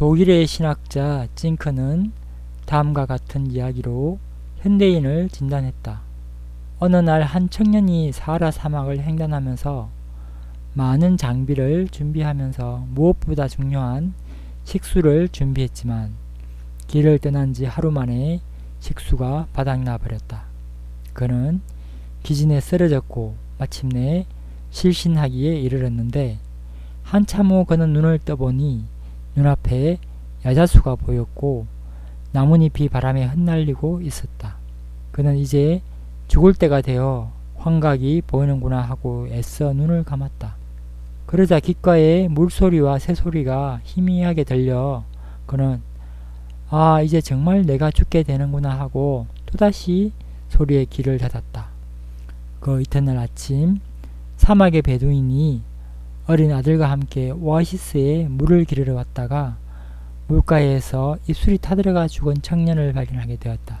독일의 신학자 징크는 다음과 같은 이야기로 현대인을 진단했다. 어느 날 한 청년이 사하라 사막을 횡단하면서 많은 장비를 준비하면서 무엇보다 중요한 식수를 준비했지만 길을 떠난 지 하루 만에 식수가 바닥나 버렸다. 그는 기진에 쓰러졌고 마침내 실신하기에 이르렀는데 한참 후 그는 눈을 떠보니 눈앞에 야자수가 보였고 나뭇잎이 바람에 흩날리고 있었다. 그는 이제 죽을 때가 되어 환각이 보이는구나 하고 애써 눈을 감았다. 그러자 귓가에 물소리와 새소리가 희미하게 들려 그는 아 이제 정말 내가 죽게 되는구나 하고 또다시 소리에 귀를 닫았다. 그 이튿날 아침 사막의 베두인이 어린 아들과 함께 오아시스에 물을 기르러 왔다가 물가에서 입술이 타들어가 죽은 청년을 발견하게 되었다.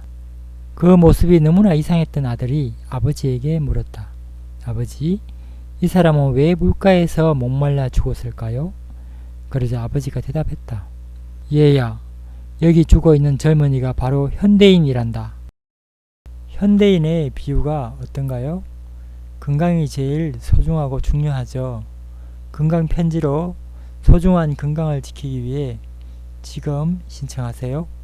그 모습이 너무나 이상했던 아들이 아버지에게 물었다. 아버지, 이 사람은 왜 물가에서 목말라 죽었을까요? 그러자 아버지가 대답했다. 얘야, 여기 죽어 있는 젊은이가 바로 현대인이란다. 현대인의 비유가 어떤가요? 건강이 제일 소중하고 중요하죠. 건강 편지로 소중한 건강을 지키기 위해 지금 신청하세요.